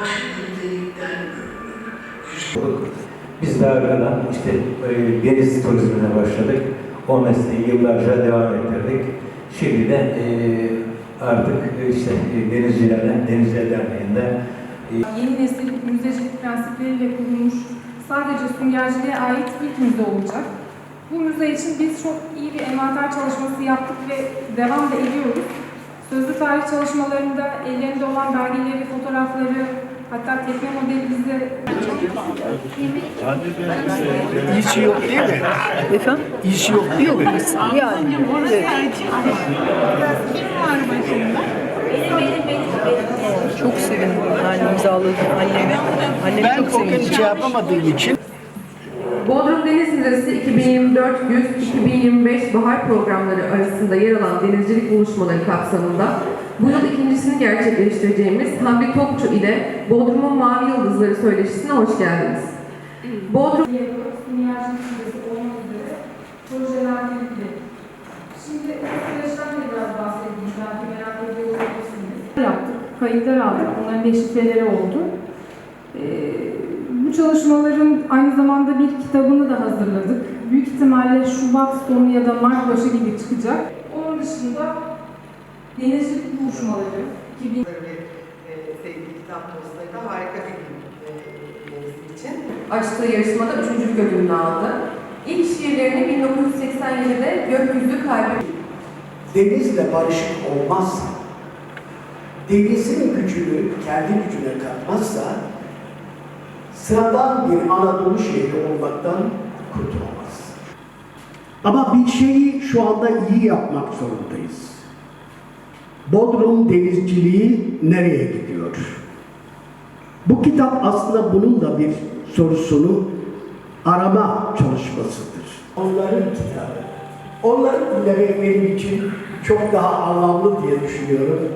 başka bir delikten görünür. Biz de arkadan işte e, deniz turizmine başladık. O mesleği yıllarca devam ettirdik. Şimdi de e, artık e, işte e, denizcilerden, Denizciler Derneği'nde Yeni nesil müzecilik prensipleriyle kurulmuş sadece süngerciliğe ait ilk müze olacak. Bu müze için biz çok iyi bir envanter çalışması yaptık ve devam da ediyoruz. Sözlü tarih çalışmalarında ellerinde olan belgeleri, fotoğrafları, hatta tekne modeli bize İyisi yok değil mi? Efendim? İyisi yok değil mi? Yani evet. Çok sevindim yani imzaladım anneme. Annem Ben çok o gün şey yapamadığım için Bodrum Deniz Müzesi 2024-2025 bahar programları arasında yer alan denizcilik buluşmaları kapsamında bu yıl ikincisini gerçekleştireceğimiz Hamdi Topçu ile Bodrum'un Mavi Yıldızları söyleşisine hoş geldiniz. Bodrum. Dünyacılık müzesi olmak üzere projelerle ilgili. Şimdi bu süreçten de biraz bahsedeyim. Belki merak ediyor olabilirsiniz. Yaptık. Kayıtlar aldık. Bunların deşifreleri oldu. Ee, bu çalışmaların aynı zamanda bir kitabını da hazırladık. Büyük ihtimalle Şubat sonu ya da Mart başı gibi çıkacak. Onun dışında denizcilik buluşmaları 2000 Böyle bir e, sevgili kitap dostları da harika bir gün e, için. açtığı yarışmada üçüncülük ödülünü aldı. İlk şiirlerini 1987'de Gökyüzü Kalbi denizle barışık olmazsa, denizin gücünü kendi gücüne katmazsa, sıradan bir Anadolu şehri olmaktan kurtulamaz. Ama bir şeyi şu anda iyi yapmak zorundayız. Bodrum denizciliği nereye gidiyor? Bu kitap aslında bunun da bir sorusunu arama çalışmasıdır. Onların kitabı. Onların dinlemek benim için çok daha anlamlı diye düşünüyorum.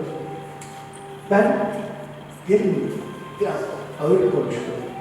Ben gelin biraz ağır konuştum.